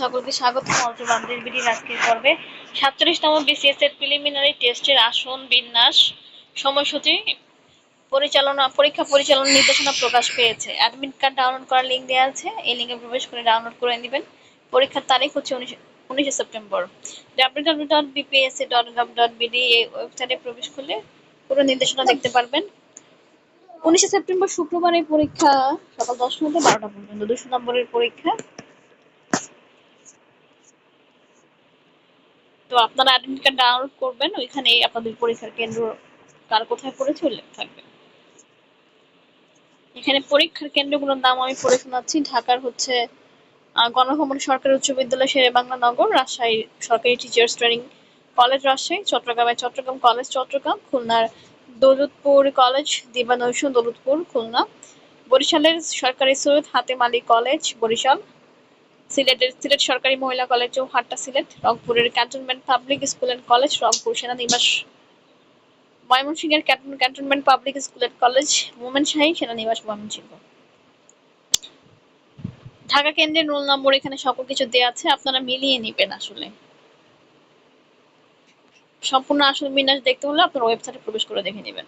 সকলকে স্বাগত। মজু বান্ধবী বিডির আজকের পর্বে সাতচল্লিশতম বিসিএস এর প্রিলিমিনারি টেস্টের আসন বিন্যাস সময়সূচি পরিচালনা, পরীক্ষা পরিচালনা নির্দেশনা প্রকাশ পেয়েছে। অ্যাডমিট কার্ড ডাউনলোড করার লিঙ্ক দেওয়া আছে। এই লিঙ্কে প্রবেশ করে ডাউনলোড করে নেবেন। পরীক্ষার তারিখ হচ্ছে উনিশ, উনিশে September. W dot BPSC dot gov dot BD এই ওয়েবসাইটে প্রবেশ করলে পুরো নির্দেশনা দেখতে পারবেন। উনিশে সেপ্টেম্বর শুক্রবার এই পরীক্ষা সকাল দশটা থেকে বারোটা পর্যন্ত, দুশো নম্বরের পরীক্ষা। তো আপনারা অ্যাডমিট কার্ড ডাউনলোড করবেন ওইখানে আপনাদের পরীক্ষার কেন্দ্র কার কোথায় পড়েছে উল্লেখ থাকবে। এখানে পরীক্ষার কেন্দ্রগুলোর নাম আমি পড়ে শোনাচ্ছি। ঢাকার হচ্ছে গণভবন সরকারি উচ্চ বিদ্যালয় শেরে বাংলা নগর, রাজশাহী সরকারি টিচার্স ট্রেনিং কলেজ রাজশাহী চট্টগ্রামের চট্টগ্রাম কলেজ চট্টগ্রাম, খুলনার দৌলতপুর কলেজ দিবানৈশ, দৌলতপুর, খুলনা, বরিশালের সরকারি সৈয়দ হাতেম আলী কলেজ বরিশাল সিলেটের, সিলেট সরকারি মহিলা কলেজ ও হাট্টা সিলেট, রংপুরের cantonment public school and college, Rangpur সেনানিবাস ময়মনসিংহের cantonment public school and college Momenshahi সেনানিবাস Mymensingh. Dhaka কেন্দ্রের রোল নম্বর এখানে সকল কিছু দেওয়া আছে, আপনারা মিলিয়ে নেবেন আসলে। সম্পূর্ণ আসল বিন্যাস দেখতে হলে আপনার ওয়েবসাইটে প্রবেশ করে দেখে নেবেন।